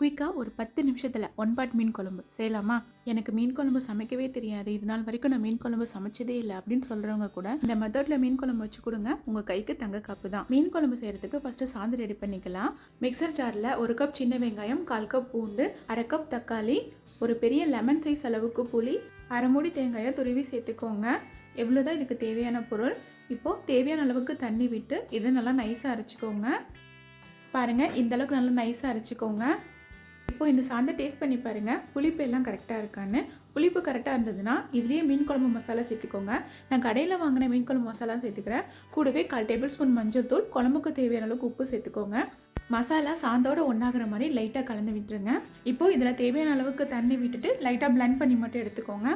குயிக்காக ஒரு பத்து நிமிஷத்தில் ஒன் பாட் மீன் குழம்பு. செய்யலாமா? எனக்கு மீன் குழம்பு சமைக்கவே தெரியாது. இது நாள் வரைக்கும் நான் மீன் குழம்பு சமைச்சதே இல்லை அப்படின்னு சொல்கிறவங்க கூட இந்த மெத்தடில் மீன் குழம்பு வச்சு கொடுங்க. உங்கள் கைக்கு தங்க கப்பு தான். மீன் குழம்பு செய்கிறதுக்கு ஃபஸ்ட்டு சாந்து ரெடி பண்ணிக்கலாம். மிக்சர் ஜாரில் ஒரு கப் சின்ன வெங்காயம் கால் கப் பூண்டு அரை கப் தக்காளி ஒரு பெரிய லெமன் சைஸ் அளவுக்கு புளி அரை மூடி தேங்காயை துருவி சேர்த்துக்கோங்க. எவ்வளோதான் இதுக்கு தேவையான பொருள். இப்போது தேவையான அளவுக்கு தண்ணி விட்டு இதை நல்லா நைஸாக அரைச்சிக்கோங்க. பாருங்கள் இந்த அளவுக்கு நல்லா நைஸாக அரைச்சிக்கோங்க. இப்போ இந்த சாந்தை டேஸ்ட் பண்ணி பாருங்கள் புளிப்பு எல்லாம் கரெக்டாக இருக்கான்னு. புளிப்பு கரெக்டாக இருந்ததுன்னா இதுலேயே மீன் குழம்பு மசாலா சேர்த்துக்கோங்க. நான் கடையில் வாங்கின மீன் குழம்பு மசாலா சேர்த்துக்கிறேன். கூடவே கால் டேபிள் ஸ்பூன் மஞ்சள் தூள் குழம்புக்கு தேவையான அளவுக்கு உப்பு சேர்த்துக்கோங்க. மசாலா சாந்தோட ஒன்றாகிற மாதிரி லைட்டாக கலந்து விட்டுருங்க. இப்போ இதில் தேவையான அளவுக்கு தண்ணி விட்டுட்டு லைட்டாக blend பண்ணி மட்டும் எடுத்துக்கோங்க.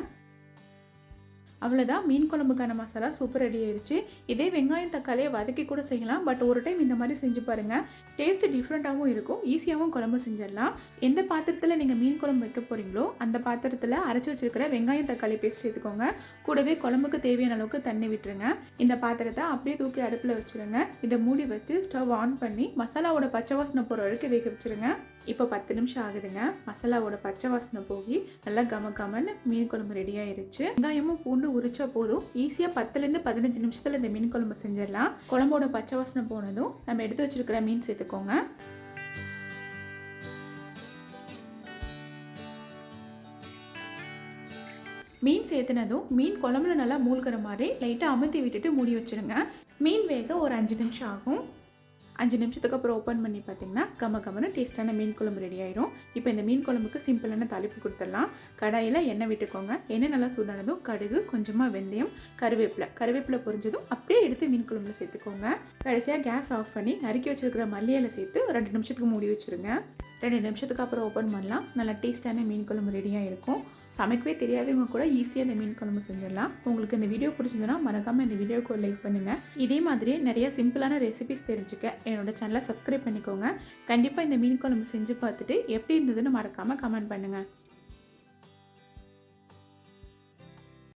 அவ்வளோதான் மீன் குழம்புக்கான மசாலா சூப்பர் ரெடி ஆயிடுச்சு. இதே வெங்காயம் தக்காளியை வதக்கி கூட செய்யலாம். பட் ஒரு டைம் இந்த மாதிரி செஞ்சு பாருங்கள் டேஸ்ட் டிஃப்ரெண்ட்டாகவும் இருக்கும். ஈஸியாகவும் குழம்பு செஞ்சிடலாம். எந்த பாத்திரத்தில் நீங்கள் மீன் குழம்பு வைக்க போகிறீங்களோ அந்த பாத்திரத்தில் அரைச்சி வச்சிருக்கிற வெங்காயம் தக்காளி பேஸ்ட் சேர்த்துக்கோங்க கூடவே குழம்புக்கு தேவையான அளவுக்கு தண்ணி விட்டுருங்க. இந்த பாத்திரத்தை அப்படியே தூக்கி அடுப்பில் வச்சுருங்க. இதை மூடி வச்சு ஸ்டவ் ஆன் பண்ணி மசாலாவோட பச்சை வாசனை போகிற வரைக்கும் வேக வச்சுருங்க. இப்போ பத்து நிமிஷம் ஆகுதுங்க. மசாலாவோட பச்சை வாசனை போய் நல்லா கம கமன்னு மீன் குழம்பு ரெடி ஆயிருச்சு. வெங்காயமும் பூண்டு உரிச்சா போதும். ஈஸியாக பத்துலேருந்து பதினஞ்சு நிமிஷத்தில் இந்த மீன் குழம்பு செஞ்சிடலாம். குழம்போட பச்சை வாசனை போனதும் நம்ம எடுத்து வச்சிருக்கிற மீன் சேர்த்துக்கோங்க. மீன் சேர்த்துனதும் மீன் குழம்புல நல்லா மூழ்கிற மாதிரி லைட்டாக அமுத்தி விட்டுட்டு மூடி வச்சுருங்க. மீன் வேக ஒரு அஞ்சு நிமிஷம் ஆகும். அஞ்சு நிமிஷத்துக்கு அப்புறம் ஓப்பன் பண்ணி பார்த்தீங்கன்னா கம கமனு டேஸ்ட்டான மீன் குழம்பு ரெடி ஆயிரும். இப்போ இந்த மீன் குழம்புக்கு சிம்பிளான தாளிப்பு கொடுத்துடலாம். கடாயில் எண்ணெய் விட்டுக்கோங்க. எண்ணெய் நல்லா சூடானதும் கடுகு கொஞ்சமாக வெந்தயம் கருவேப்பிலை. கருவேப்பிலை பொரிஞ்சதும் அப்படியே எடுத்து மீன் குழம்புல சேர்த்துக்கோங்க. கடைசியாக கேஸ் ஆஃப் பண்ணி நறுக்கி வச்சிருக்கிற மல்லி சேர்த்து ரெண்டு நிமிஷத்துக்கு மூடி வச்சுருங்க. ரெண்டு நிமிஷத்துக்கு அப்புறம் ஓப்பன் பண்ணலாம். நல்லா டேஸ்ட்டான மீன் குழம்பு ரெடியாக இருக்கும். சமைக்கவே தெரியாதவங்க கூட ஈஸியாக இந்த மீன் குழம்பு செஞ்சிடலாம். உங்களுக்கு இந்த வீடியோ பிடிச்சதுன்னா மறக்காமல் இந்த வீடியோக்கு ஒரு லைக் பண்ணுங்கள் இதே மாதிரி நிறைய சிம்பிளான ரெசிபிஸ் தெரிஞ்சுக்க என்னோட சேனலை சப்ஸ்கிரைப் பண்ணிக்கோங்க. கண்டிப்பாக இந்த மீன் குழம்பு செஞ்சு பார்த்துட்டு எப்படி இருந்ததுன்னு மறக்காமல் கமெண்ட் பண்ணுங்கள்